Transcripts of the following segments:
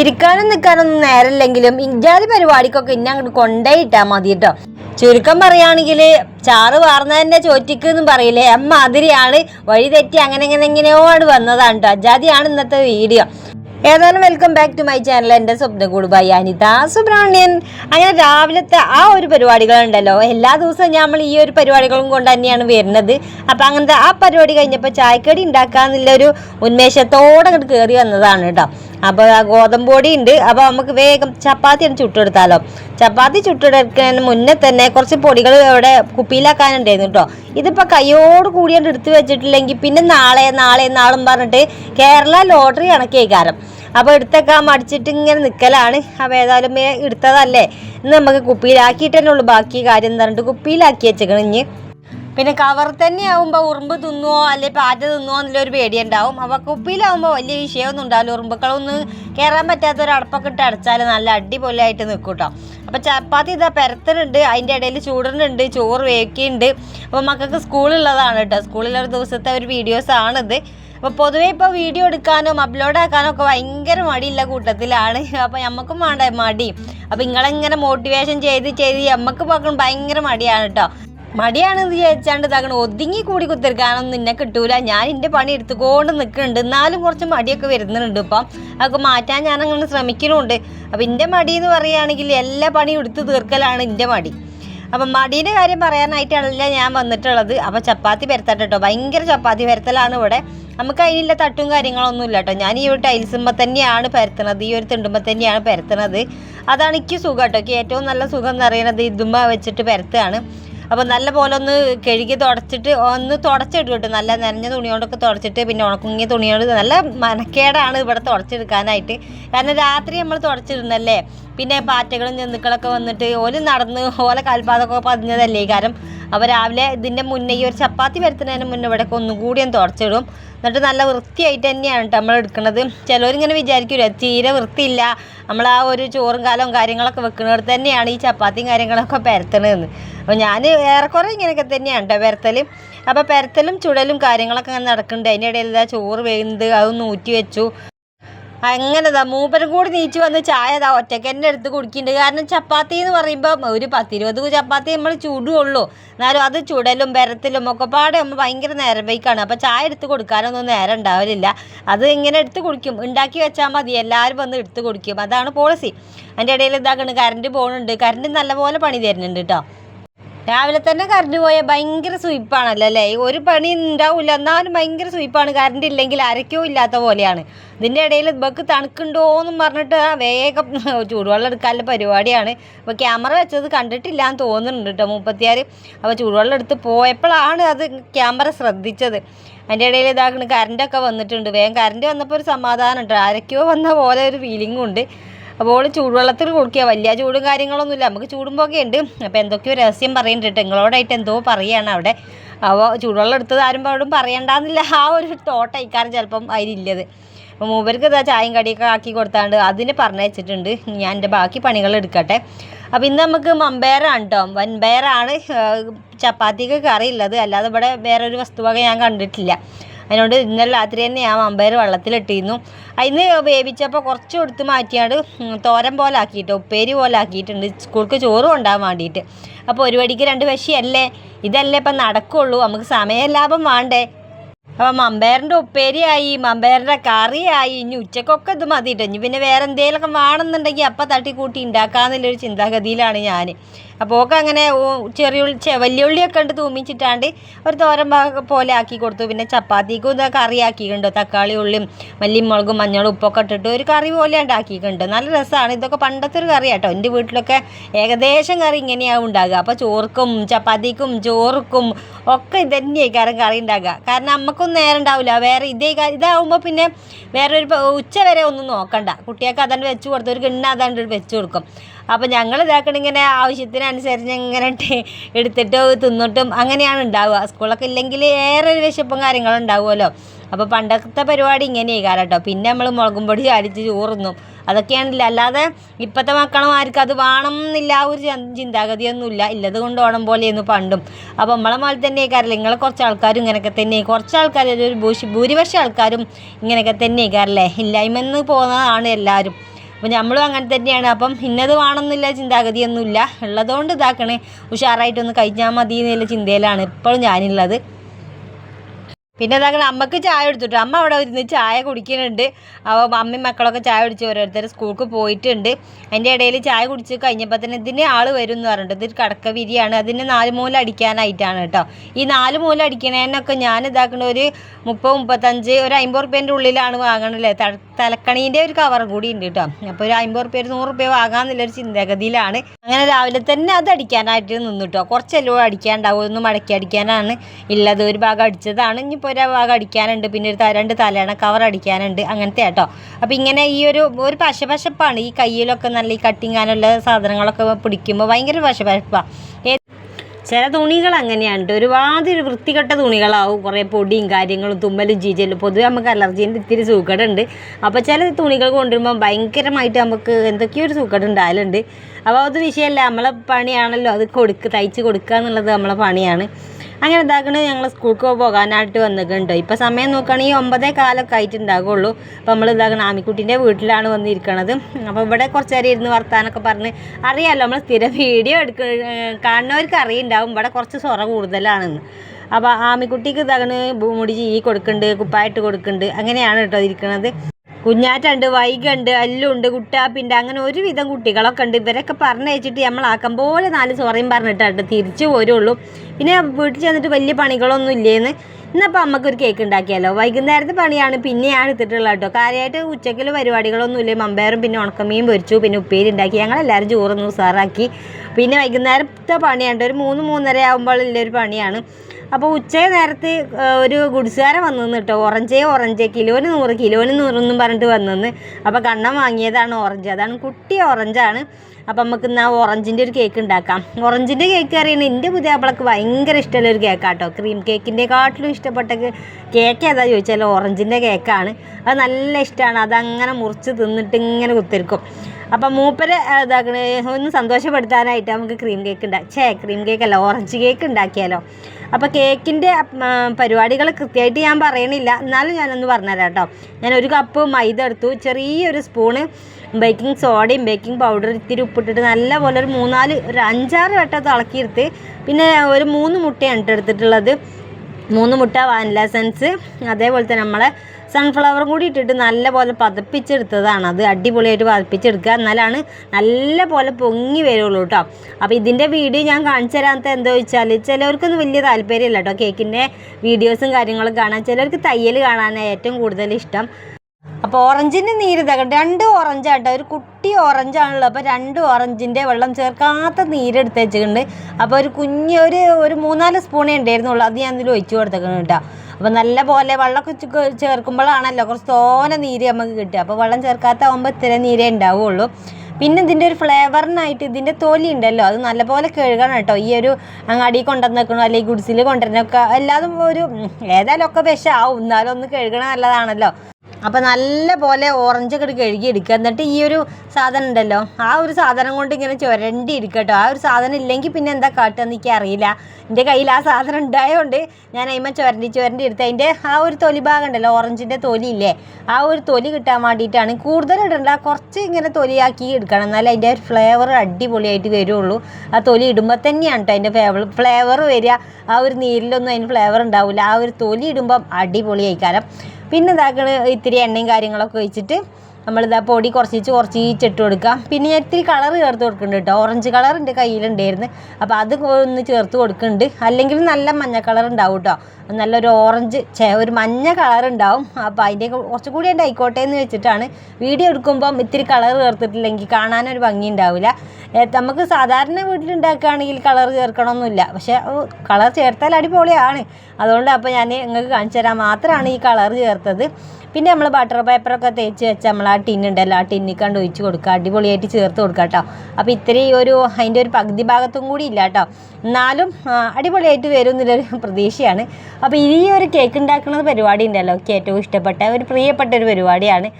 ഇരിക്കാനും നിൽക്കാനൊന്നും നേരമില്ലെങ്കിലും ഇജാതി പരിപാടിക്കൊക്കെ ഇന്നെ അങ്ങോട്ട് കൊണ്ടേയിട്ടാ മതി കേട്ടോ ചുരുക്കം പറയുകയാണെങ്കിൽ ചാറ് വാർന്നതിന്റെ ചോറ്റിക്ക് എന്നും പറയില്ലേ അമ്മാതിരിയാണ് വഴി തെറ്റി അങ്ങനെ എങ്ങനെ എങ്ങനെയോ ആണ് വന്നതാണ് കേട്ടോ അജാതിയാണ് ഇന്നത്തെ വീഡിയോ. ഏതായാലും welcome back to my channel എന്റെ സ്വപ്ന കൂടുബായി അനിത സുബ്രഹ്മണ്യൻ. അങ്ങനെ രാവിലത്തെ ആ ഒരു പരിപാടികളുണ്ടല്ലോ. എല്ലാ ദിവസവും നമ്മൾ ഈ ഒരു പരിപാടികളും കൊണ്ട് തന്നെയാണ് വരുന്നത്. അപ്പം അങ്ങനത്തെ ആ പരിപാടി കഴിഞ്ഞപ്പോൾ ചായക്കടി ഉണ്ടാക്കാന്നുള്ളൊരു ഉന്മേഷത്തോടെ അങ്ങോട്ട് കയറി വന്നതാണ് കേട്ടോ അപ്പോൾ ആ ഗോതമ്പ് പൊടി ഉണ്ട്. അപ്പോൾ നമുക്ക് വേഗം ചപ്പാത്തിയാണ് ചുട്ടെടുത്താലോ. ചപ്പാത്തി ചുട്ടെടുക്കുന്നതിന് മുന്നേ തന്നെ കുറച്ച് പൊടികൾ ഇവിടെ കുപ്പിയിലാക്കാനുണ്ടായിരുന്നു കേട്ടോ ഇതിപ്പോൾ കയ്യോട് കൂടിയാണ്ട് എടുത്തു വെച്ചിട്ടില്ലെങ്കിൽ പിന്നെ നാളെ നാളെ നാളും പറഞ്ഞിട്ട് കേരള ലോട്ടറി കണക്കേക്കാരം. അപ്പോൾ എടുത്തേക്കാൻ മടിച്ചിട്ട് ഇങ്ങനെ നിൽക്കലാണ് അപ്പോൾ ഏതായാലും എടുത്തതല്ലേ. ഇന്ന് നമുക്ക് കുപ്പിയിലാക്കിയിട്ട് ഉള്ളൂ. ബാക്കി കാര്യം എന്താ പറഞ്ഞിട്ട് കുപ്പിയിലാക്കി വെച്ചേക്കണം ഇനി. പിന്നെ കവർ തന്നെ ആവുമ്പോൾ ഉറുമ്പ് തിന്നുവോ അല്ലെ പാറ്റ തിന്നുവോ എന്നുള്ളൊരു പേടിയുണ്ടാവും. അപ്പോൾ കുപ്പിയിലാവുമ്പോൾ വലിയ വിഷയമൊന്നും ഉണ്ടാവില്ല. ഉറുമ്പുക്കളൊന്ന് കയറാൻ പറ്റാത്ത ഒരു അടപ്പൊക്കെ ഇട്ട് അടച്ചാൽ നല്ല അടിപൊളിയായിട്ട് നിൽക്കും കേട്ടോ അപ്പോൾ ചപ്പാത്തി ഇതാ പെരത്തിനുണ്ട് അതിന്റെ ഇടയിൽ ചൂടുന്നുണ്ട് ചോറ് വേക്കിയുണ്ട് അപ്പോൾ മക്കൾക്ക് സ്കൂളുള്ളതാണ് കേട്ടോ. സ്കൂളിലെ ഒരു ദിവസത്തെ ഒരു വീഡിയോസ് ആണിത്. അപ്പോൾ പൊതുവേ ഇപ്പോൾ വീഡിയോ എടുക്കാനും അപ്ലോഡ് ആക്കാനും ഒക്കെ ഭയങ്കര മടിയുള്ള കൂട്ടത്തിലാണ്. അപ്പോൾ നമുക്കും വേണ്ട മടി. അപ്പോൾ നിങ്ങളെങ്ങനെ മോട്ടിവേഷൻ ചെയ്ത് ചെയ്ത് നമുക്ക് പോക്കണം ഭയങ്കര മടിയാണ് കേട്ടോ. മടിയാണെന്ന് വിചാരിച്ചാണ്ട് തകണ ഒതുങ്ങി കൂടി കുത്തിരിക്കാനൊന്നും നിന്നെ കിട്ടൂല. ഞാൻ എന്റെ പണി എടുത്തുകൊണ്ട് നിൽക്കുന്നുണ്ട് എന്നാലും കുറച്ച് മടിയൊക്കെ വരുന്നുണ്ട് ഇപ്പം. അതൊക്കെ മാറ്റാൻ ഞാൻ അങ്ങനെ ശ്രമിക്കുന്നുണ്ട് അപ്പം എന്റെ മടി എന്ന് പറയുകയാണെങ്കിൽ എല്ലാ പണിയും എടുത്ത് തീർക്കലാണ് എന്റെ മടി. അപ്പം മടീന്റെ കാര്യം പറയാനായിട്ടല്ല ഞാൻ വന്നിട്ടുള്ളത്. അപ്പോൾ ചപ്പാത്തി പരത്തട്ടെ കേട്ടോ ഭയങ്കര ചപ്പാത്തി പരത്തലാണ് ഇവിടെ. നമുക്ക് അതിനുള്ള തട്ടും കാര്യങ്ങളൊന്നും ഇല്ല കേട്ടോ ഞാൻ ഈ ഒരു ടൈൽസുമ്പോൾ തന്നെയാണ് പരത്തണത്. ഈ ഒരു തിണ്ടുമ്പോൾ തന്നെയാണ് പരത്തണത്. അതാണ് എനിക്ക് സുഖം കേട്ടോ ഏറ്റവും നല്ല സുഖം എന്ന് പറയുന്നത് ഇതുമ്പോൾ വെച്ചിട്ട് പരത്തുകയാണ് അപ്പോൾ നല്ല പോലെ ഒന്ന് കഴുകി തുടച്ചിട്ട് ഒന്ന് തുടച്ചിട്ട് കിട്ടും. നല്ല നനഞ്ഞ തുണി കൊണ്ടൊക്കെ തുടച്ചിട്ട് പിന്നെ ഉണക്കുങ്ങിയ തുണിയോട് നല്ല മനക്കേടാണ് ഇവിടെ തുടച്ചെടുക്കാനായിട്ട്. കാരണം രാത്രി നമ്മൾ തുടച്ചിരുന്നല്ലേ പിന്നെ പാറ്റകളും ജന്തുക്കളൊക്കെ വന്നിട്ട് ഓൽ നടന്ന് ഓല കാൽപാതൊക്കെ പതിഞ്ഞതല്ലേ? കാരണം കാരം അപ്പോൾ രാവിലെ ഇതിന്റെ മുന്നേ ഈ ഒരു ചപ്പാത്തി വരുത്തുന്നതിന് മുന്നേ ഇവിടെയൊക്കെ ഒന്നുകൂടി ഒന്ന് തുടച്ചിടും. എന്നിട്ട് നല്ല വൃത്തിയായിട്ട് തന്നെയാണ് കേട്ടോ നമ്മൾ എടുക്കുന്നത് ചിലവരിങ്ങനെ വിചാരിക്കൂല തീരെ വൃത്തിയില്ല. നമ്മൾ ആ ഒരു ചോറും കാലവും കാര്യങ്ങളൊക്കെ വെക്കുന്നിടത്ത് തന്നെയാണ് ഈ ചപ്പാത്തിയും കാര്യങ്ങളൊക്കെ പരത്തണതെന്ന്. അപ്പോൾ ഞാൻ ഏറെക്കുറെ ഇങ്ങനെയൊക്കെ തന്നെയാണ് കേട്ടോ പരത്തൽ അപ്പോൾ പരത്തലും ചുടലും കാര്യങ്ങളൊക്കെ അങ്ങനെ നടക്കുന്നുണ്ട് അതിന്റെ ഇടയിൽ ചോറ് വേണ്ടത് അതൊന്ന് ഊറ്റി വെച്ചു. അങ്ങനെതാ മൂപ്പരും കൂടി നീച്ച് വന്ന് ചായ ഇതാ ഒറ്റയ്ക്ക് തന്നെ എടുത്ത് കുടിക്കുന്നുണ്ട് കാരണം ചപ്പാത്തി എന്ന് പറയുമ്പോൾ ഒരു പത്തിരുപത് ചപ്പാത്തി നമ്മൾ ചുടുള്ളൂ. എന്നാലും അത് ചുടലും ബരത്തിലും ഒക്കെ പാടെ നമ്മൾ ഭയങ്കര നേരം വൈക്കാണ്. അപ്പോൾ ചായ എടുത്ത് കൊടുക്കാനൊന്നും നേരം ഉണ്ടാവില്ല അത് ഇങ്ങനെ എടുത്ത് കുടിക്കും. ഉണ്ടാക്കി വെച്ചാൽ മതി. എല്ലാവരും വന്ന് എടുത്ത് കുടിക്കും. അതാണ് പോളിസി അതിന്റെ ഇടയിൽ ഇതാക്കണ് കറണ്ട് പോകുന്നുണ്ട് കറണ്ട് നല്ലപോലെ പണി തരുന്നുണ്ട് കേട്ടോ രാവിലെ തന്നെ കറണ്ട് പോയാൽ ഭയങ്കര സ്വീപ്പാണല്ലോ അല്ലേ? ഒരു പണി ഉണ്ടാവില്ല എന്നാലും ഭയങ്കര സ്വീപ്പാണ് കറണ്ട് ഇല്ലെങ്കിൽ അരക്കോ ഇല്ലാത്ത പോലെയാണ്. ഇതിന്റെ ഇടയിൽ ബക്ക് തണുക്കുണ്ടോ എന്നും പറഞ്ഞിട്ട് ആ വേഗം ചൂടുവെള്ളം എടുക്കാനുള്ള പരിപാടിയാണ്. അപ്പോൾ ക്യാമറ വെച്ചത് കണ്ടിട്ടില്ല എന്ന് തോന്നുന്നുണ്ട് കേട്ടോ മുപ്പത്തിയാറ് അപ്പോൾ ചൂടുവെള്ളം എടുത്ത് പോയപ്പോഴാണ് അത് ക്യാമറ ശ്രദ്ധിച്ചത്. അതിന്റെ ഇടയിൽ ഇതാക്കുന്നത് കറണ്ടൊക്കെ വന്നിട്ടുണ്ട്. വേഗം കറണ്ട് വന്നപ്പോൾ ഒരു സമാധാനം ഉണ്ട് ആരൊക്കെയോ വന്ന പോലെ ഒരു ഫീലിംഗും ഉണ്ട്. അപ്പോൾ ചൂടുവെള്ളത്തിൽ കുടിക്കുക വലിയ ചൂടും കാര്യങ്ങളൊന്നുമില്ല. നമുക്ക് ചൂടുമ്പോഴൊക്കെ ഉണ്ട്. അപ്പോൾ എന്തൊക്കെയോ രഹസ്യം പറയുന്നുണ്ട് നിങ്ങളോടായിട്ട് എന്തോ പറയുകയാണ് അവിടെ. അപ്പോൾ ചൂടുവെള്ളം എടുത്തത് ആരും അവിടെ പറയണ്ടെന്നില്ല. ആ ഒരു തോട്ടയിക്കാരൻ ചിലപ്പം അതിലില്ലത്. അപ്പോൾ മൂവർക്ക് ഇതാ ചായയും കടിയൊക്കെ ആക്കി കൊടുത്താണ്ട് അതിന് പറഞ്ഞയച്ചിട്ടുണ്ട് ഞാൻ എന്റെ ബാക്കി പണികൾ എടുക്കട്ടെ. അപ്പോൾ ഇന്ന് നമുക്ക് മമ്പയറാണ് കേട്ടോ. വൻപയറാണ് ചപ്പാത്തിക്ക് കറിയുള്ളത്. അല്ലാതെ ഇവിടെ വേറൊരു വസ്തുവക ഞാൻ കണ്ടിട്ടില്ല. അതിനോട് ഇന്നലെ രാത്രി തന്നെ ആ അമ്പയർ വെള്ളത്തിലിട്ടിരുന്നു. അതിന് വേവിച്ചപ്പോൾ കുറച്ച് എടുത്ത് മാറ്റിയാണ്ട് തോരൻ പോലെ ആക്കിയിട്ട് ഉപ്പേരി പോലെ ആക്കിയിട്ടുണ്ട്. സ്കൂൾക്ക് ചോറ് കൊണ്ടാകാൻ വേണ്ടിയിട്ട്. അപ്പോൾ ഒരു വടിക്ക് രണ്ട് വശിയല്ലേ ഇതല്ലേ ഇപ്പം നടക്കുള്ളൂ. നമുക്ക് സമയ ലാഭം വേണ്ടേ? അപ്പം മമ്പയറിന്റെ ഉപ്പേരിയായി മമ്പയറിന്റെ കറിയായി. ഇനി ഉച്ചക്കൊക്കെ ഇത് മതിയിട്ടോ ഇനി പിന്നെ വേറെ എന്തെങ്കിലുമൊക്കെ വേണമെന്നുണ്ടെങ്കിൽ അപ്പം തട്ടിക്കൂട്ടി ഉണ്ടാക്കാമെന്നുള്ളൊരു ചിന്താഗതിയിലാണ് ഞാൻ അപ്പോൾ ഒക്കെ അങ്ങനെ ഓ- ചെറിയ ഉള്ളി ചെ- വലിയ ഉള്ളിയൊക്കെ ഉണ്ട് തൂമിച്ചിട്ടാണ്ട് ഒരു തോരൻ പോലെ ആക്കി കൊടുത്തു. പിന്നെ ചപ്പാത്തിക്കും ഇതാ കറി ആക്കിയിട്ടുണ്ട്. തക്കാളി ഉള്ളിയും മല്ലിയും മുളകും മഞ്ഞളും ഉപ്പൊക്കെ ഇട്ടിട്ട് ഒരു കറി പോലെ ഉണ്ടാക്കിയിട്ടുണ്ട് നല്ല രസമാണ് ഇതൊക്കെ പണ്ടത്തെ ഒരു കറി എന്റെ വീട്ടിലൊക്കെ ഏകദേശം കറി ഇങ്ങനെയാവും ഉണ്ടാകുക അപ്പോൾ ചോർക്കും ചപ്പാത്തിക്കും ചോറുക്കും ഒക്കെ ഇത് തന്നെയായിരിക്കും കറി ഉണ്ടാകുക കാരണം നമുക്കൊന്നും നേരം ഉണ്ടാവില്ല. വേറെ ഇതേ ഇതാവുമ്പോൾ പിന്നെ വേറെ ഒരു ഉച്ച വരെ ഒന്നും നോക്കണ്ട. കുട്ടികൾക്ക് അതാണ്ട് വെച്ച് കൊടുത്ത് ഒരു കിണ്ണ അതാണ്ട് വെച്ച് കൊടുക്കും. അപ്പോൾ ഞങ്ങൾ ഇതാക്കണം ഇങ്ങനെ ആവശ്യത്തിനനുസരിച്ച് ഇങ്ങനെ എടുത്തിട്ട് തിന്നിട്ടും അങ്ങനെയാണ് ഉണ്ടാവുക. സ്കൂളൊക്കെ ഇല്ലെങ്കിൽ ഏറെ വിശപ്പും കാര്യങ്ങളും ഉണ്ടാവുമല്ലോ. അപ്പോൾ പണ്ടത്തെ പരിപാടി ഇങ്ങനെയായി കേട്ടോ പിന്നെ നമ്മൾ മുളകും പൊടി അടിച്ച് ചോറുന്നു അതൊക്കെയാണില്ല. അല്ലാതെ ഇപ്പോഴത്തെ ആർക്കും അത് വേണം എന്നില്ല ഒരു ചിന്താഗതിയൊന്നുമില്ല ഇല്ലത് കൊണ്ട് ഓണം പോലെയൊന്നും പണ്ടും. അപ്പോൾ നമ്മളെ പോലെ തന്നെ കാരല്ല നിങ്ങളെ കുറച്ച് ആൾക്കാരും ഇങ്ങനെയൊക്കെ തന്നെ. കുറച്ച് ആൾക്കാർ ഒരു ഭൂഷി ഭൂരിപക്ഷം ആൾക്കാരും ഇങ്ങനെയൊക്കെ തന്നെ ആയിക്കാറില്ലേ ഇല്ലായ്മ എന്ന് പോകുന്നതാണ് എല്ലാവരും അപ്പം നമ്മളും അങ്ങനെ തന്നെയാണ്. അപ്പം ഇന്നത് വേണമെന്നില്ല ചിന്താഗതിയൊന്നുമില്ല. ഉള്ളതുകൊണ്ട് ഇതാക്കണേ. ഉഷാറായിട്ടൊന്ന് കഴിഞ്ഞാൽ മതി എന്നുള്ള ചിന്തയിലാണ് ഇപ്പോഴും ഞാനുള്ളത്. പിന്നെ താങ്കൾ അമ്മയ്ക്ക് ചായ കൊടുത്തിട്ടു അമ്മ അവിടെ ഇരുന്ന് ചായ കുടിക്കുന്നുണ്ട്. അപ്പോൾ അമ്മയും മക്കളൊക്കെ ചായ കുടിച്ച് ഓരോരുത്തർ സ്കൂൾക്ക് പോയിട്ടുണ്ട്. അതിന്റെ ഇടയിൽ ചായ കുടിച്ച് കഴിഞ്ഞപ്പോൾ തന്നെ ഇതിന് ആൾ വരും എന്ന് പറഞ്ഞിട്ട് ഇതൊരു കടക്ക വിരിയാണ് അതിന് നാല് മൂല അടിക്കാനായിട്ടാണ് കേട്ടോ. ഈ നാല് മൂല അടിക്കണേനൊക്കെ ഞാൻ ഇതാക്കുന്ന ഒരു മുപ്പത് മുപ്പത്തഞ്ച് ഒരു അമ്പത് റുപ്യേന്റെ ഉള്ളിലാണ് വാങ്ങണല്ലേ? തലക്കണീന്റെ ഒരു കവർ കൂടി ഉണ്ട് കേട്ടോ. അപ്പോൾ ഒരു അമ്പത് റുപ്യ ഒരു നൂറ് റുപ്യ വാങ്ങാമെന്നുള്ളൊരു ചിന്താഗതിയിലാണ്. അങ്ങനെ രാവിലെ തന്നെ അത് അടിക്കാനായിട്ട് നിന്നു കേട്ടോ. കുറച്ചല്ലോ അടിക്കാനുണ്ടാവും ഒന്ന് മടക്കി അടിക്കാനാണ് ഇല്ലാതെ. ഒരു ഭാഗം അടിച്ചതാണ്. ഇനിയിപ്പോൾ ഒരു ഭാഗം അടിക്കാനുണ്ട് പിന്നെ ഒരു രണ്ട് തലയണ കവർ അടിക്കാനുണ്ട് അങ്ങനത്തെ കേട്ടോ അപ്പോൾ ഇങ്ങനെ ഈ ഒരു ഒരു പശപശപ്പാണ് ഈ കയ്യിലൊക്കെ നല്ല ഈ കട്ടിങ്ങാനുള്ള സാധനങ്ങളൊക്കെ പിടിക്കുമ്പോൾ ഭയങ്കര പശപശപ്പാണ് ചില തുണികൾ അങ്ങനെയാണ് ഒരുപാട് ഒരു വൃത്തികെട്ട തുണികളാവും. കുറേ പൊടിയും കാര്യങ്ങളും തുമ്മലും ചീച്ചലും. പൊതുവെ നമുക്ക് അലർജീന്റെ ഇത്തിരി സൂക്കടുണ്ട്. അപ്പോൾ ചില തുണികൾ കൊണ്ടുവരുമ്പോൾ ഭയങ്കരമായിട്ട് നമുക്ക് എന്തൊക്കെയോ ഒരു സൂക്കേട് ഉണ്ടാകലുണ്ട് അപ്പോൾ അത് വിഷയമല്ല നമ്മളെ പണിയാണല്ലോ. അത് കൊടുക്കുക തയ്ച്ച് കൊടുക്കുക എന്നുള്ളത് നമ്മളെ പണിയാണ്. അങ്ങനെ ഇതാക്കണത് ഞങ്ങൾ സ്കൂൾക്ക് പോകാനായിട്ട് വന്നിട്ടുണ്ട്. ഇപ്പോൾ സമയം നോക്കുകയാണെങ്കിൽ ഒമ്പതേ കാലൊക്കെ ആയിട്ടുണ്ടാകുള്ളൂ അപ്പോൾ നമ്മൾ ഇതാക്കണം ആമിക്കുട്ടീന്റെ വീട്ടിലാണ് വന്നിരിക്കണത്. അപ്പോൾ ഇവിടെ കുറച്ച് നേരം ഇരുന്ന് വർത്താനൊക്കെ പറഞ്ഞ് അറിയാമല്ലോ നമ്മൾ സ്ഥിരം വീഡിയോ എടുക്ക കാണുന്നവർക്ക് അറിയുണ്ടാവും. ഇവിടെ കുറച്ച് സ്വറ കൂടുതലാണെന്ന് അപ്പോൾ ആമിക്കുട്ടിക്ക് ഇതാകണ് മുടി ചീ കൊടുക്കുന്നുണ്ട് കുപ്പായിട്ട് കൊടുക്കുന്നുണ്ട് അങ്ങനെയാണ് കേട്ടോ ഇരിക്കണത്. കുഞ്ഞാറ്റുണ്ട് വൈകുണ്ട് അല്ലുണ്ട് കുട്ടാപ്പിന്റെ അങ്ങനെ ഒരുവിധം കുട്ടികളൊക്കെ ഉണ്ട്. ഇവരൊക്കെ പറഞ്ഞയച്ചിട്ട് നമ്മളാക്കം പോലെ നാല് സോറയും പറഞ്ഞിട്ടുണ്ട് തിരിച്ചു പോരുള്ളൂ പിന്നെ വീട്ടിൽ ചെന്നിട്ട് വലിയ പണികളൊന്നും ഇല്ലേന്ന്. ഇന്നപ്പോൾ അമ്മക്കൊരു കേക്ക് ഉണ്ടാക്കിയാലോ? വൈകുന്നേരത്തെ പണിയാണ് പിന്നെയാണ് എടുത്തിട്ടുള്ളത് കേട്ടോ. കാര്യമായിട്ട് ഉച്ചയ്ക്കുള്ള പരിപാടികളൊന്നും ഇല്ലേ. മമ്പയറും പിന്നെ ഉണക്കമീൻ പൊരിച്ചു പിന്നെ ഉപ്പേരി ഉണ്ടാക്കി. ഞങ്ങളെല്ലാവരും ചോറൊന്നും ഉസാറാക്കി. പിന്നെ വൈകുന്നേരത്തെ പണിയാണ്. ഒരു മൂന്ന് മൂന്നര ആകുമ്പോഴുള്ള ഒരു പണിയാണ്. അപ്പോൾ ഉച്ച നേരത്ത് ഒരു ഗുഡ്സുകാരൻ വന്നു കേട്ടോ ഓറഞ്ചേ ഓറഞ്ച്. കിലോന് നൂറ് കിലോന് നൂറെന്നും പറഞ്ഞിട്ട് വന്നെന്ന്. അപ്പോൾ കണ്ണം വാങ്ങിയതാണ് ഓറഞ്ച്. അതാണ് കുട്ടി ഓറഞ്ചാണ്. അപ്പം നമുക്ക് ഇന്ന് ഓറഞ്ചിന്റെ ഒരു കേക്ക് ഉണ്ടാക്കാം ഓറഞ്ചിന്റെ കേക്ക് അറിയണത് എന്റെ പുതിയ അപ്പളക്ക് ഭയങ്കര ഇഷ്ടമുള്ള ഒരു കേക്കാട്ടോ. ക്രീം കേക്കിന്റെക്കാട്ടിലും ഇഷ്ടപ്പെട്ട കേക്ക് ഏതാ ചോദിച്ചാൽ ഓറഞ്ചിന്റെ കേക്കാണ്. അത് നല്ല ഇഷ്ടമാണ് അതങ്ങനെ മുറിച്ച് തിന്നിട്ട് ഇങ്ങനെ കുത്തിരിക്കും. അപ്പം മൂപ്പര് ഇതാക്കണ ഒന്ന് സന്തോഷപ്പെടുത്താനായിട്ട് നമുക്ക് ക്രീം കേക്ക് ഉണ്ടാക്കി ഛേ ക്രീം കേക്ക് അല്ല ഓറഞ്ച് കേക്ക് ഉണ്ടാക്കിയാലോ. അപ്പോൾ കേക്കിന്റെ പരിപാടികൾ കൃത്യമായിട്ട് ഞാൻ പറയണില്ല. എന്നാലും ഞാനൊന്ന് പറഞ്ഞുതരാം കേട്ടോ ഞാൻ ഒരു കപ്പ് മൈദ എടുത്തു. ചെറിയൊരു സ്പൂണ് ബേക്കിംഗ് സോഡയും ബേക്കിംഗ് പൗഡർ ഇത്തിരി ഉപ്പിട്ടിട്ട് നല്ലപോലെ ഒരു മൂന്നാൽ ഒരു അഞ്ചാറ് വട്ടം തിളക്കിയെടുത്ത് പിന്നെ ഒരു മൂന്ന് മുട്ടയാണ് ട്ടോ എടുത്തിട്ടുള്ളത് മൂന്ന് മുട്ട വാനില സെൻസ് അതേപോലെ തന്നെ നമ്മളെ സൺഫ്ലവറും കൂടി ഇട്ടിട്ട് നല്ലപോലെ പതപ്പിച്ചെടുത്തതാണ്. അത് അടിപൊളിയായിട്ട് പതപ്പിച്ചെടുക്കുക. എന്നാലാണ് നല്ല പോലെ പൊങ്ങി വരുള്ളൂ കേട്ടോ അപ്പോൾ ഇതിന്റെ വീഡിയോ ഞാൻ കാണിച്ചു തരാത്ത എന്തോ വെച്ചാൽ ചിലവർക്കൊന്നും വലിയ താല്പര്യമില്ല കേട്ടോ കേക്കിന്റെ വീഡിയോസും കാര്യങ്ങളും കാണാൻ. ചിലർക്ക് തയ്യൽ കാണാനാണ് ഏറ്റവും കൂടുതൽ ഇഷ്ടം. അപ്പോൾ ഓറഞ്ചിന്റെ നീര് തകട്ടെ രണ്ട് ഓറഞ്ച് ആട്ടോ. ഒരു കുട്ടി ഓറഞ്ചാണല്ലോ അപ്പോൾ രണ്ട് ഓറഞ്ചിന്റെ വെള്ളം ചേർക്കാത്ത നീരെടുത്ത് വെച്ചിട്ടുണ്ട്. അപ്പോൾ ഒരു കുഞ്ഞ് ഒരു ഒരു മൂന്നാൽ സ്പൂണേ ഉണ്ടായിരുന്നുള്ളൂ. അത് ഞാൻ ഇതിൽ ഒഴിച്ചു കൊടുത്തേക്കണം കേട്ടോ അപ്പോൾ നല്ല പോലെ വെള്ളമൊക്കെ ചേർക്കുമ്പോഴാണല്ലോ കുറച്ച് തോനെ നീര് നമുക്ക് കിട്ടുക. അപ്പോൾ വെള്ളം ചേർക്കാത്ത ആകുമ്പോൾ ഇത്ര നീരേ ഉണ്ടാവുള്ളൂ. പിന്നെ ഇതിന്റെ ഒരു ഫ്ലേവറിനായിട്ട് ഇതിന്റെ തൊലി ഉണ്ടല്ലോ അത് നല്ലപോലെ കഴുകണം കേട്ടോ. ഈ ഒരു അങ്ങാടി കൊണ്ടുവന്നേക്കണോ അല്ലെങ്കിൽ ഗുഡ്സിൽ കൊണ്ടുവരുന്നൊക്കെ എല്ലാതും ഒരു ഏതായാലും ഒക്കെ വിഷമാവും എന്നാലും ഒന്ന് കഴുകണ നല്ലതാണല്ലോ. അപ്പോൾ നല്ല പോലെ ഓറഞ്ച് ഒക്കെ കഴുകി എടുക്കുക. എന്നിട്ട് ഈ ഒരു സാധനം ഉണ്ടല്ലോ ആ ഒരു സാധനം കൊണ്ട് ഇങ്ങനെ ചുരണ്ടി എടുക്കട്ടോ ആ ഒരു സാധനം ഇല്ലെങ്കിൽ പിന്നെ എന്താ കാട്ടുക എനിക്ക് അറിയില്ല. എന്റെ കയ്യിൽ ആ സാധനം ഉണ്ടായതുകൊണ്ട് ഞാൻ അതിന്മേൽ ചുരണ്ടി ചുരണ്ടി എടുത്ത് അതിന്റെ ആ ഒരു തൊലി ഭാഗം ഉണ്ടല്ലോ ഓറഞ്ചിന്റെ തൊലി ഇല്ലേ ആ ഒരു തൊലി കിട്ടാൻ വേണ്ടിയിട്ടാണ് കൂടുതൽ ഇടണ്ട. കുറച്ച് ഇങ്ങനെ തൊലിയാക്കി എടുക്കണം. എന്നാലേ അതിന്റെ ഒരു ഫ്ലേവർ അടിപൊളിയായിട്ട് വരുള്ളൂ. ആ തൊലി ഇടുമ്പോൾ തന്നെയാണ് കേട്ടോ അതിന്റെ ഫ്ലേവർ ഫ്ലേവർ വരിക. ആ ഒരു നീരിലൊന്നും അതിന് ഫ്ലേവർ ഉണ്ടാവില്ല ആ ഒരു തൊലി ഇടുമ്പം അടിപൊളിയായിക്കാരം പിന്നെ ഇതാക്കണ ഇത്തിരി എണ്ണയും കാര്യങ്ങളൊക്കെ ഒഴിച്ചിട്ട് നമ്മളിതാ പൊടി കുറച്ചിച്ച് കുറച്ചിച്ച് ഇട്ട് കൊടുക്കാം പിന്നെ ഞാൻ ഇത്തിരി കളർ ചേർത്ത് കൊടുക്കുന്നുണ്ട് കേട്ടോ ഓറഞ്ച് കളർ എന്റെ കയ്യിലുണ്ടായിരുന്നു. അപ്പോൾ അത് ഒന്ന് ചേർത്ത് കൊടുക്കുന്നുണ്ട്. അല്ലെങ്കിൽ നല്ല മഞ്ഞ കളർ ഉണ്ടാവും കേട്ടോ നല്ലൊരു ഓറഞ്ച് ചേ ഒരു മഞ്ഞ കളർ ഉണ്ടാവും. അപ്പോൾ അതിന്റെ കുറച്ചും കൂടി എന്റെ ആയിക്കോട്ടെ എന്ന് വെച്ചിട്ടാണ് വീഡിയോ എടുക്കുമ്പം ഇത്തിരി കളർ ചേർത്തിട്ടില്ലെങ്കിൽ കാണാനൊരു ഭംഗി ഉണ്ടാവില്ല. നമുക്ക് സാധാരണ വീട്ടിലുണ്ടാക്കുകയാണെങ്കിൽ കളർ ചേർക്കണമൊന്നുമില്ല. പക്ഷേ കളർ ചേർത്താൽ അടിപൊളിയാണ്. അതുകൊണ്ട് അപ്പോൾ ഞാൻ നിങ്ങൾക്ക് കാണിച്ചു തരാൻ മാത്രമാണ് ഈ കളർ ചേർത്തത്. പിന്നെ നമ്മൾ ബട്ടർ പേപ്പറൊക്കെ തേച്ച് വെച്ച് നമ്മൾ ആ ടിന്നുണ്ടല്ലോ ആ ടിന്നിൽ കണ്ട് ഒഴിച്ച് കൊടുക്കുക. അടിപൊളിയായിട്ട് ചേർത്ത് കൊടുക്കുക കേട്ടോ. അപ്പോൾ ഇത്രയും ഒരു അതിന്റെ ഒരു പകുതി ഭാഗത്തും കൂടി ഇല്ല കേട്ടോ. എന്നാലും അടിപൊളിയായിട്ട് വരും എന്നുള്ളൊരു പ്രതീക്ഷയാണ്. അപ്പോൾ ഈ ഒരു കേക്ക് ഉണ്ടാക്കുന്ന പരിപാടി ഉണ്ടല്ലോ. എനിക്ക് ഏറ്റവും ഇഷ്ടപ്പെട്ട ഒരു പ്രിയപ്പെട്ട ഒരു പരിപാടിയാണ്.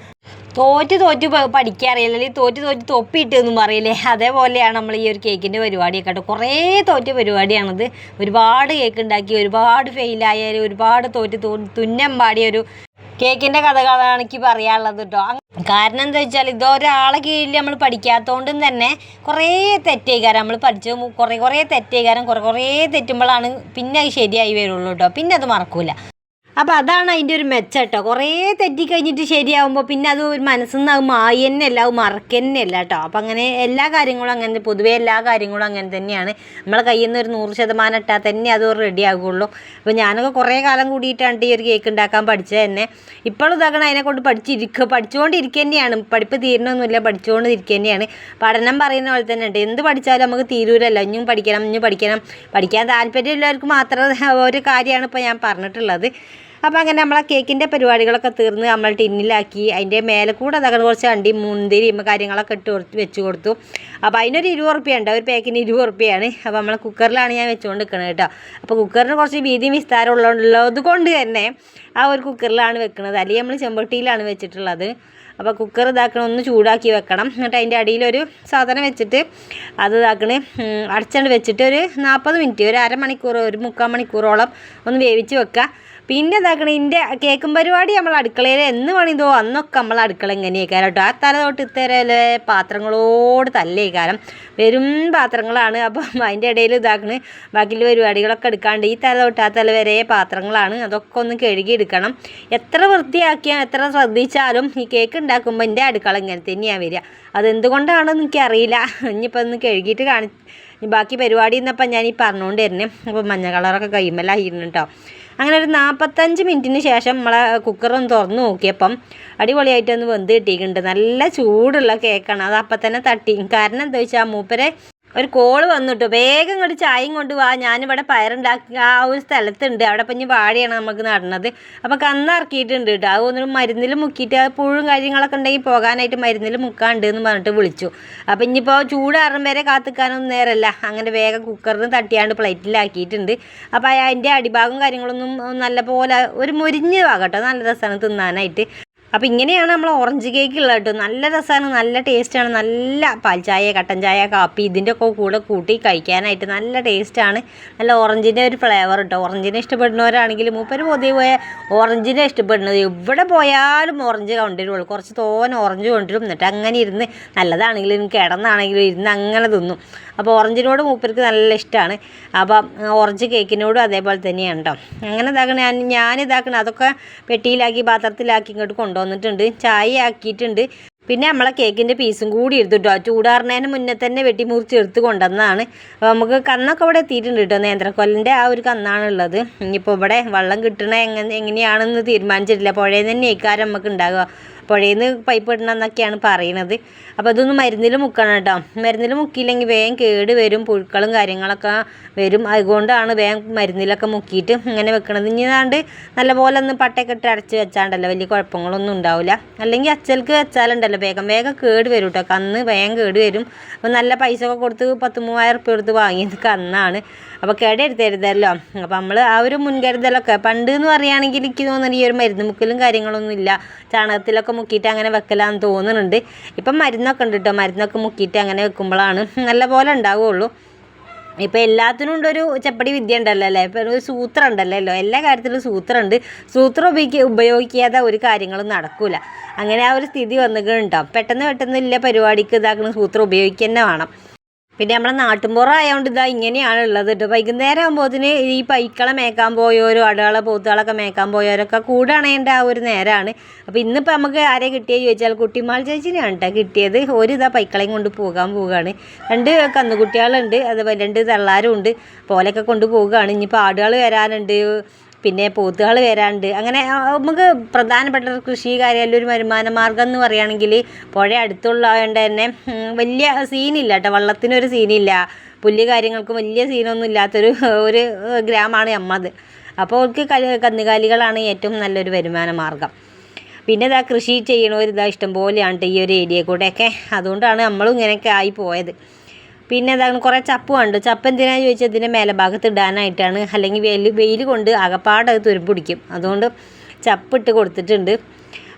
തോറ്റ് തോറ്റ് പഠിക്കാറിയില്ല അറിയില്ല. അല്ലെങ്കിൽ തോറ്റ് തോറ്റ് തൊപ്പിയിട്ട് എന്നും പറയില്ലേ. അതേപോലെയാണ് നമ്മൾ ഈ ഒരു കേക്കിന്റെ പരിപാടിയൊക്കെ കേട്ടോ. കുറേ തോറ്റ പരിപാടിയാണത്. ഒരുപാട് കേക്ക് ഉണ്ടാക്കി ഒരുപാട് ഫെയിലായ ഒരുപാട് തോറ്റ് തുന്നം പാടിയ ഒരു കേക്കിന്റെ കഥകളാണ് എനിക്ക് പറയാനുള്ളത് കേട്ടോ കാരണം എന്താ വെച്ചാൽ ഇതൊരാളെ കീഴിൽ നമ്മൾ പഠിക്കാത്തതുകൊണ്ടും തന്നെ കുറേ തെറ്റേകാരം നമ്മൾ പഠിച്ച് കുറേ കുറേ തെറ്റേകാരം കുറേ കുറേ തെറ്റുമ്പോഴാണ് പിന്നെ അത് ശരിയായി വരുള്ളൂ കേട്ടോ പിന്നെ അത് മറക്കൂല. അപ്പോൾ അതാണ് അതിന്റെ ഒരു മെച്ചം കേട്ടോ. കുറേ തെറ്റിക്കഴിഞ്ഞിട്ട് ശരിയാവുമ്പോൾ പിന്നെ അത് ഒരു മനസ്സിൽ നിന്ന് അത് മായി തന്നെയല്ല അത് മറക്കന്നെയല്ല കേട്ടോ. അപ്പം അങ്ങനെ എല്ലാ കാര്യങ്ങളും അങ്ങനെ പൊതുവേ എല്ലാ കാര്യങ്ങളും അങ്ങനെ തന്നെയാണ്. നമ്മളെ കയ്യിൽ നിന്ന് ഒരു നൂറ് ശതമാനം ഇട്ടാൽ തന്നെ അത് റെഡി ആകുള്ളൂ അപ്പോൾ ഞാനൊക്കെ കുറേ കാലം കൂടിയിട്ടാണ് ഈ ഒരു കേക്ക് ഉണ്ടാക്കാൻ പഠിച്ചത് തന്നെ. ഇപ്പോഴും ഇതാക്കണം അതിനെ കൊണ്ട് പഠിച്ചിരിക്കുക പഠിച്ചുകൊണ്ടിരിക്കുക തന്നെയാണ്. പഠിപ്പ് തീരണമൊന്നുമില്ല പഠിച്ചുകൊണ്ട് ഇരിക്കുക തന്നെയാണ്. പഠനം പറയുന്ന പോലെ തന്നെ ഉണ്ട്. എന്ത് പഠിച്ചാലും നമുക്ക് തീരൂരല്ല ഇനിയും പഠിക്കണം ഇനിയും പഠിക്കണം. പഠിക്കാൻ താല്പര്യമുള്ളവർക്ക് മാത്രം ഒരു കാര്യമാണ് ഇപ്പോൾ ഞാൻ പറഞ്ഞിട്ടുള്ളത്. അപ്പോൾ അങ്ങനെ നമ്മളെ കേക്കിന്റെ പരിപാടികളൊക്കെ തീർന്ന് നമ്മൾ ടിന്നിലാക്കി അതിന്റെ മേലെ കൂടെ അതൊക്കെ കുറച്ച് അണ്ടി മുന്തിരിയും കാര്യങ്ങളൊക്കെ ഇട്ട് കൊടുത്ത് വെച്ച് കൊടുത്തു. അപ്പോൾ അതിനൊരു ഇരുപത് റുപ്യ ഒരു പാക്കിന് ഇരുപത് റുപ്യയാണ് അപ്പോൾ നമ്മൾ കുക്കറിലാണ് ഞാൻ വെച്ചുകൊണ്ട് നിൽക്കുന്നത് കേട്ടോ. അപ്പോൾ കുക്കറിന് കുറച്ച് വീതിയും വിസ്താരം ഉള്ളത് കൊണ്ട് തന്നെ ആ ഒരു കുക്കറിലാണ് വെക്കുന്നത് അല്ലെങ്കിൽ നമ്മൾ ചെമ്പട്ടിയിലാണ് വെച്ചിട്ടുള്ളത്. അപ്പോൾ കുക്കർ ഇതാക്കണം ഒന്ന് ചൂടാക്കി വെക്കണം. എന്നിട്ട് അതിന്റെ അടിയിലൊരു സാധനം വെച്ചിട്ട് അത് ഇതാക്കണ് അടച്ചണ്ട് വെച്ചിട്ട് ഒരു നാൽപ്പത് മിനിറ്റ് ഒരു അരമണിക്കൂർ ഒരു മുക്കാൽ മണിക്കൂറോളം ഒന്ന് വേവിച്ച് വെക്കുക പിന്നെ ഇതാക്കണ ഇതിന്റെ കേക്കും പരിപാടി നമ്മൾ അടുക്കളയിൽ എന്ന് പണിതോ അന്നൊക്കെ നമ്മൾ അടുക്കള എങ്ങനെയൊക്കെയാണ് കേട്ടോ ആ തല തൊട്ട് ഇത്തരയിലെ പാത്രങ്ങളോട് തല്ലേ കാലം വെറും പാത്രങ്ങളാണ്. അപ്പം അതിന്റെ ഇടയിൽ ഇതാക്കണ്. ബാക്കിയുള്ള പരിപാടികളൊക്കെ എടുക്കാണ്ട് ഈ തല തൊട്ട് ആ തല വരെ പാത്രങ്ങളാണ്. അതൊക്കെ ഒന്ന് കഴുകി എടുക്കണം. എത്ര വൃത്തിയാക്കിയാൽ എത്ര ശ്രദ്ധിച്ചാലും ഈ കേക്ക് ഉണ്ടാക്കുമ്പോൾ എന്റെ അടുക്കള ഇങ്ങനെ തന്നെയാണ് വരിക. അതെന്തുകൊണ്ടാണെന്ന് എനിക്കറിയില്ല. ഇനിയിപ്പോൾ ഒന്ന് കഴുകിയിട്ട് കാണി ബാക്കി പരിപാടി എന്നപ്പം ഞാൻ ഈ പറഞ്ഞുകൊണ്ട് തന്നെ അപ്പോൾ മഞ്ഞ കളറൊക്കെ കഴിയുമ്പോഴായിരുന്നു കേട്ടോ അങ്ങനെ ഒരു നാൽപ്പത്തഞ്ച് മിനിറ്റിന് ശേഷം നമ്മളെ കുക്കറൊന്ന് തുറന്ന് നോക്കിയപ്പം അടിപൊളിയായിട്ടൊന്ന് വെന്ത് കിട്ടിയിട്ടുണ്ട്. നല്ല ചൂടുള്ള കേക്കാണ് അത് അപ്പം തന്നെ തട്ടി. കാരണം എന്താ വെച്ചാൽ മൂപ്പരെ ഒരു കോൾ വന്നിട്ടു. വേഗം ഇങ്ങോട്ട് ചായയും കൊണ്ട് വാ. ഞാനിവിടെ പയറുണ്ടാക്കി ആ ഒരു സ്ഥലത്തുണ്ട്. അവിടെ ഇപ്പം ഇനി വാഴയാണ് നമുക്ക് നടണത് അപ്പോൾ കന്നിറക്കിയിട്ടുണ്ട് കേട്ടോ അത് ഒന്നും മരുന്നിൽ മുക്കിയിട്ട് അത് പുഴും കാര്യങ്ങളൊക്കെ ഉണ്ടെങ്കിൽ പോകാനായിട്ട് മരുന്നിൽ മുക്കാണ്ട് എന്ന് പറഞ്ഞിട്ട് വിളിച്ചു. അപ്പോൾ ഇനിയിപ്പോൾ ചൂടാറും വരെ കാത്തിക്കാനൊന്നും നേരമല്ല അങ്ങനെ വേഗം കുക്കറിന് തട്ടിയാണ്ട് പ്ലേറ്റിലാക്കിയിട്ടുണ്ട്. അപ്പോൾ അതിന്റെ അടിഭാഗം കാര്യങ്ങളൊന്നും നല്ല പോലെ ഒരു മുരിഞ്ഞ് ഭാഗട്ടോ നല്ല രസമാണ് തിന്നാനായിട്ട്. അപ്പോൾ ഇങ്ങനെയാണ് നമ്മൾ ഓറഞ്ച് കേക്ക് ഉള്ളത് കേട്ടോ. നല്ല രസമാണ് നല്ല ടേസ്റ്റാണ് നല്ല പാൽ കട്ടൻ ചായ കാപ്പി ഇതിന്റെ ഒക്കെ കൂടെ കൂട്ടി കഴിക്കാനായിട്ട് നല്ല ടേസ്റ്റാണ് നല്ല ഓറഞ്ചിന്റെ ഒരു ഫ്ലേവർ കേട്ടോ ഓറഞ്ചിനെ ഇഷ്ടപ്പെടുന്നവരാണെങ്കിൽ മൂപ്പര് പൊതുവെ പോയ ഓറഞ്ചിനെ ഇഷ്ടപ്പെടുന്നത് എവിടെ പോയാലും ഓറഞ്ച് കൊണ്ടുവരുള്ളൂ കുറച്ച് തോനെ ഓറഞ്ച് കൊണ്ടുവരും. എന്നിട്ട് അങ്ങനെ ഇരുന്ന് നല്ലതാണെങ്കിലും കിടന്നാണെങ്കിലും ഇരുന്ന് അങ്ങനെ തിന്നും. അപ്പോൾ ഓറഞ്ചിനോട് മൂപ്പർക്ക് നല്ല ഇഷ്ടമാണ്. അപ്പം ഓറഞ്ച് കേക്കിനോടും അതേപോലെ തന്നെയാണ് കേട്ടോ അങ്ങനെ ഇതാക്കണ ഞാൻ ഞാൻ ഇതാക്കണം അതൊക്കെ പെട്ടിയിലാക്കി പാത്രത്തിലാക്കി ഇങ്ങോട്ട് കൊണ്ടുവന്നിട്ടുണ്ട്. ചായ ആക്കിയിട്ടുണ്ട്. പിന്നെ നമ്മളെ കേക്കിന്റെ പീസും കൂടി എടുത്തു കേട്ടോ ചൂടാറുന്നതിന് മുന്നേ തന്നെ വെട്ടി മുറിച്ച് എടുത്ത് കൊണ്ടുവന്നതാണ്. അപ്പോൾ നമുക്ക് കന്നൊക്കെ ഇവിടെ എത്തിയിട്ടുണ്ട് കേട്ടോ നേന്ത്രക്കൊല്ലിന്റെ ആ ഒരു കന്നാണുള്ളത്. ഇനിയിപ്പോൾ ഇവിടെ വെള്ളം കിട്ടണ എങ്ങനെ എങ്ങനെയാണെന്ന് തീരുമാനിച്ചിട്ടില്ല. പുഴയിൽ തന്നെ ഇക്കാരം നമുക്ക് ഉണ്ടാകുക പുഴയിൽ നിന്ന് പൈപ്പ് ഇടണം എന്നൊക്കെയാണ് പറയണത്. അപ്പോൾ അതൊന്ന് മരുന്നിൽ മുക്കണം കേട്ടോ. മരുന്നിൽ മുക്കിയില്ലെങ്കിൽ വേഗം കേട് വരും പുഴുക്കളും കാര്യങ്ങളൊക്കെ വരും. അതുകൊണ്ടാണ് വേഗം മരുന്നിലൊക്കെ മുക്കിയിട്ട് ഇങ്ങനെ വെക്കണത്. ഇനി ഏതാണ്ട് നല്ലപോലെ ഒന്ന് പട്ടയൊക്കെ ഇട്ട് അടച്ച് വെച്ചാണ്ടല്ലോ വലിയ കുഴപ്പങ്ങളൊന്നും ഉണ്ടാവില്ല അല്ലെങ്കിൽ അച്ചൽക്ക് വെച്ചാലുണ്ടല്ലോ വേഗം. വേഗം കേട് വരും കേട്ടോ. കന്ന് വേഗം കേട് വരും. അപ്പോൾ നല്ല പൈസ ഒക്കെ കൊടുത്ത് പത്ത് മൂവായിരം ഉറുപ്പ്യ കൊടുത്ത് വാങ്ങിയത് കന്നാണ്. അപ്പോൾ കേടെടുത്തരുതല്ലോ അപ്പോൾ നമ്മൾ ആ ഒരു മുൻകരുതലൊക്കെ. പണ്ട് എന്ന് പറയുകയാണെങ്കിൽ എനിക്ക് തോന്നുന്നു ഈ ഒരു മരുന്ന് മുക്കലും കാര്യങ്ങളൊന്നും ഇല്ല. ചാണകത്തിലൊക്കെ മുക്കിയിട്ട് അങ്ങനെ വെക്കലാന്ന് തോന്നുന്നുണ്ട്. ഇപ്പം മരുന്നൊക്കെ ഉണ്ട് കേട്ടോ മരുന്നൊക്കെ മുക്കിയിട്ട് അങ്ങനെ വെക്കുമ്പോഴാണ് നല്ല പോലെ ഉണ്ടാവുകയുള്ളൂ ഇപ്പം എല്ലാത്തിനും ഉണ്ടൊരു ചെപ്പടി വിദ്യ ഉണ്ടല്ലോ അല്ലേ? ഇപ്പം ഒരു സൂത്രം ഉണ്ടല്ലോ. എല്ലാ കാര്യത്തിലും സൂത്രമുണ്ട്. സൂത്രം ഉപയോഗിക്കുക ഉപയോഗിക്കാതെ ഒരു കാര്യങ്ങളും നടക്കില്ല അങ്ങനെ ആ ഒരു സ്ഥിതി വന്നിട്ടുണ്ടോ പെട്ടെന്ന് പെട്ടെന്ന് ഇല്ല പരിപാടിക്ക് ഇതാക്കുന്ന സൂത്രം ഉപയോഗിക്കുക തന്നെ വേണം. പിന്നെ നമ്മളെ നാട്ടുമ്പുറം ആയതുകൊണ്ട് ഇതാ ഇങ്ങനെയാണ് ഉള്ളത് കേട്ടോ വൈകുന്നേരം ആകുമ്പോഴത്തിന് ഈ പൈക്കളെ മേക്കാൻ പോയവരും അടകളെ പോത്തുകളൊക്കെ മേക്കാൻ പോയവരൊക്കെ കൂടെ അണയേണ്ട ആ ഒരു നേരമാണ് അപ്പോൾ ഇന്നിപ്പോൾ നമുക്ക് ആരെ കിട്ടിയത് ചോദിച്ചാൽ കുട്ടിമാൾ ചേച്ചിനെയാണ് കേട്ടോ കിട്ടിയത്. ഒരു ഇതാ പൈക്കളെയും കൊണ്ട് പോകാൻ പോവുകയാണ് രണ്ട് കന്നുകുട്ടികളുണ്ട് അതുപോലെ രണ്ട് തള്ളാരും ഉണ്ട് പോലൊക്കെ കൊണ്ട് പോവുകയാണ് ഇനിയിപ്പോൾ ആടുകൾ വരാനുണ്ട്. പിന്നെ പോത്തുകൾ വരാണ്ട്. അങ്ങനെ നമുക്ക് പ്രധാനപ്പെട്ട ഒരു കൃഷി കാര്യം ഒരു വരുമാന മാർഗം എന്ന് പറയുകയാണെങ്കിൽ പുഴ അടുത്തുള്ളതുകൊണ്ട് തന്നെ വലിയ സീനില്ല കേട്ടോ. വള്ളത്തിനൊരു സീനില്ല. പുല്ല് കാര്യങ്ങൾക്ക് വലിയ സീനൊന്നും ഇല്ലാത്തൊരു ഒരു ഗ്രാമമാണ് നമ്മത് അപ്പോൾ അവർക്ക് കന്നുകാലികളാണ് ഏറ്റവും നല്ലൊരു വരുമാന മാർഗം പിന്നെ ഇതാ കൃഷി ചെയ്യണവർ ഇതാ ഇഷ്ടംപോലെയാണ് ഈ ഒരു ഏരിയ കൂടെയൊക്കെ. അതുകൊണ്ടാണ് നമ്മളും ഇങ്ങനെയൊക്കെ ആയി പോയത്. പിന്നെ എന്താണ് കുറേ ചപ്പ് കണ്ടു. ചപ്പ് എന്തിനാന്ന് ചോദിച്ചാൽ ഇതിന്റെ മേലെ ഭാഗത്ത് ഇടാനായിട്ടാണ്. അല്ലെങ്കിൽ വെയിൽ വെയിൽ കൊണ്ട് അകപ്പാട് അത് തുരുമ്പ് പിടിക്കും. അതുകൊണ്ട് ചപ്പിട്ട് കൊടുത്തിട്ടുണ്ട്.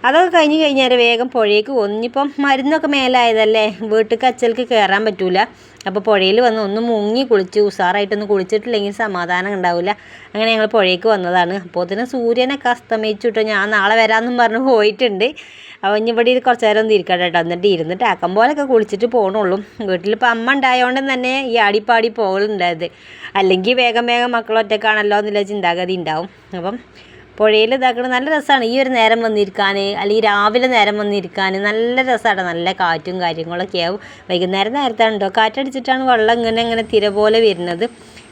അതൊക്കെ കഴിഞ്ഞ് കഴിഞ്ഞാൽ വേഗം പുഴയ്ക്ക് ഒന്നിപ്പം മരുന്നൊക്കെ മേലായതല്ലേ? വീട്ടിൽ അച്ചൽക്ക് കയറാൻ പറ്റൂല. അപ്പോൾ പുഴയിൽ വന്ന് ഒന്ന് മുങ്ങി കുളിച്ച് ഉഷാറായിട്ടൊന്ന് കുളിച്ചിട്ടില്ലെങ്കിൽ സമാധാനം ഉണ്ടാവില്ല അങ്ങനെ ഞങ്ങൾ പുഴയ്ക്ക് വന്നതാണ്. അപ്പോൾ തന്നെ സൂര്യനൊക്കെ അസ്തമിച്ചു കേട്ടോ ഞാൻ നാളെ വരാമെന്നും പറഞ്ഞ് പോയിട്ടുണ്ട്. അപ്പോൾ ഇനി ഇവിടെ കുറച്ച് നേരം ഒന്ന് ഇരിക്കട്ടെ കേട്ടോ എന്നിട്ട് ഇരുന്നിട്ട് ആക്കം പോലൊക്കെ കുളിച്ചിട്ട് പോകണുള്ളൂ വീട്ടിലിപ്പോൾ അമ്മ ഉണ്ടായതുകൊണ്ട് തന്നെ ഈ ആടിപ്പാടി പോകലുണ്ടായത്. അല്ലെങ്കിൽ വേഗം വേഗം മക്കൾ ഒറ്റക്കാണല്ലോ എന്നുള്ള ചിന്താഗതി ഉണ്ടാവും. അപ്പം പുഴയിൽ ഇതാക്കണം നല്ല രസമാണ്. ഈ ഒരു നേരം വന്നിരിക്കാൻ അല്ലെങ്കിൽ രാവിലെ നേരം വന്നിരിക്കാൻ നല്ല രസമാണ്. നല്ല കാറ്റും കാര്യങ്ങളൊക്കെ ആവും. വൈകുന്നേരം നേരത്താണ് കേട്ടോ കാറ്റടിച്ചിട്ടാണ് വെള്ളം ഇങ്ങനെ ഇങ്ങനെ തിര പോലെ വരുന്നത്.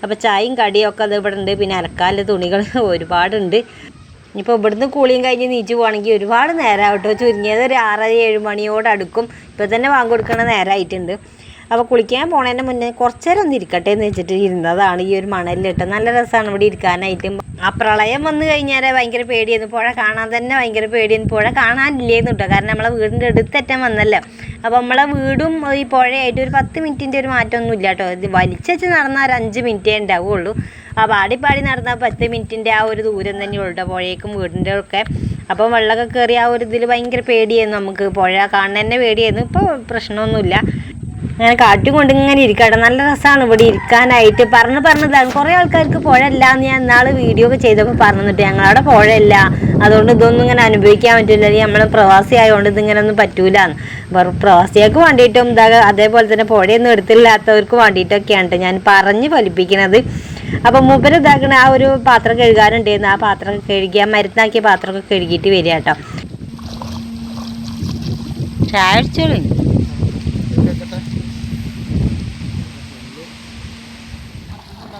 അപ്പോൾ ചായയും കടിയും ഒക്കെ അത് ഇവിടെ ഉണ്ട് പിന്നെ അലക്കാനുള്ള തുണികൾ ഒരുപാടുണ്ട്. ഇപ്പോൾ ഇവിടുന്ന് കൂളിയും കഴിഞ്ഞ് നീച്ച് പോകണമെങ്കിൽ ഒരുപാട് നേരമാവും കേട്ടോ. ചുരുങ്ങിയത് ഒരു ആറര ഏഴ് മണിയോട് അടുക്കും. ഇപ്പോൾ തന്നെ വാങ്ങി കൊടുക്കണ നേരമായിട്ടുണ്ട് അപ്പോൾ കുളിക്കാൻ പോണതിന്റെ മുന്നേ കുറച്ച് നേരം ഒന്ന് ഇരിക്കട്ടെ എന്ന് വെച്ചിട്ട് ഇരുന്നതാണ് ഈ ഒരു മണലിലിട്ട്. നല്ല രസമാണ് ഇവിടെ ഇരിക്കാനായിട്ട്. ആ പ്രളയം വന്നു കഴിഞ്ഞാൽ ഭയങ്കര പേടിയായിരുന്നു. പുഴ കാണാൻ തന്നെ ഭയങ്കര പേടിയായിരുന്നു. പുഴ കാണാനില്ലേന്ന് കേട്ടോ. കാരണം നമ്മളെ വീടിന്റെ അടുത്തറ്റം വന്നല്ലോ. അപ്പോൾ നമ്മളെ വീടും ഈ പുഴയായിട്ട് ഒരു പത്ത് മിനിറ്റിന്റെ ഒരു മാറ്റമൊന്നും ഇല്ല കേട്ടോ. ഇത് വലിച്ചച്ച് നടന്നാൽ ഒരു അഞ്ച് മിനിറ്റേ ഉണ്ടാവുള്ളൂ. ആ പാടി പാടി നടന്നാൽ പത്ത് മിനിറ്റിന്റെ ആ ഒരു ദൂരം തന്നെ ഉള്ളൂ പുഴയേക്കും വീടിന്റെ ഒക്കെ. അപ്പോൾ വെള്ളമൊക്കെ കയറി ആ ഒരു ഇതിൽ ഭയങ്കര പേടിയായിരുന്നു നമുക്ക്. പുഴ കാണുന്നതന്നെ പേടിയായിരുന്നു. ഇപ്പോൾ പ്രശ്നമൊന്നുമില്ല. അങ്ങനെ കാറ്റും കൊണ്ട് ഇങ്ങനെ ഇരിക്കട്ടെ. നല്ല രസമാണ് ഇവിടെ ഇരിക്കാനായിട്ട്. പറഞ്ഞ് പറഞ്ഞതാണ് കുറേ ആൾക്കാർക്ക് പുഴയല്ല എന്ന് ഞാൻ എന്നാൾ വീഡിയോ ഒക്കെ ചെയ്തപ്പോൾ പറഞ്ഞിട്ട് ഞങ്ങളവിടെ പുഴയല്ല. അതുകൊണ്ട് ഇതൊന്നും ഇങ്ങനെ അനുഭവിക്കാൻ പറ്റില്ല. അല്ലെങ്കിൽ നമ്മൾ പ്രവാസി ആയതുകൊണ്ട് ഇതിങ്ങനെ ഒന്നും പറ്റൂല പ്രവാസികൾക്ക് വേണ്ടിയിട്ടും ഇതാ അതേപോലെ തന്നെ പുഴയൊന്നും എടുത്തില്ലാത്തവർക്ക് വേണ്ടിയിട്ടൊക്കെയാണ് ട്ടോ ഞാൻ പറഞ്ഞ് ഫലിപ്പിക്കുന്നത് അപ്പം മൂപ്പര് ഇതാക്കണ ആ ഒരു പാത്രം കഴുകാനുണ്ടായിരുന്നു. ആ പാത്രം കഴുകി ആ മരുന്നാക്കിയ പാത്രമൊക്കെ കഴുകിയിട്ട് വരിക കേട്ടോ. ചായ അടിച്ചോളൂ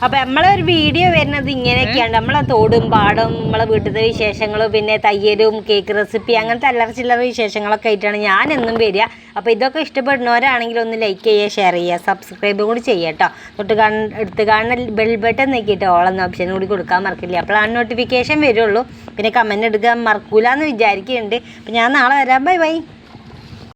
അപ്പൊ നമ്മളെ ഒരു വീഡിയോ വരുന്നത് ഇങ്ങനെയൊക്കെയാണ്. നമ്മളെ തോടും പാടും നമ്മളെ വീട്ടിലത്തെ വിശേഷങ്ങളും പിന്നെ തയ്യലും കേക്ക് റെസിപ്പി അങ്ങനത്തെ അല്ലറ ചില്ലറ വിശേഷങ്ങളൊക്കെ ആയിട്ടാണ് ഞാൻ എന്നും വരിക. അപ്പോൾ ഇതൊക്കെ ഇഷ്ടപ്പെടുന്നവരാണെങ്കിൽ ഒന്ന് ലൈക്ക് ചെയ്യുക ഷെയർ ചെയ്യുക സബ്സ്ക്രൈബ് കൂടി ചെയ്യട്ടോ തൊട്ട് എടുത്ത് കാണുന്ന ബെൽ ബട്ടൺ നോക്കിയിട്ട് ഓളെന്ന ഓപ്ഷൻ കൂടി കൊടുക്കാൻ മറക്കില്ല. അപ്പോഴാണ് നോട്ടിഫിക്കേഷൻ വരുള്ളൂ. പിന്നെ കമന്റ് എടുക്കാൻ മറക്കൂല എന്ന് വിചാരിക്കുന്നുണ്ട് അപ്പം ഞാൻ നാളെ വരാം. Bye bye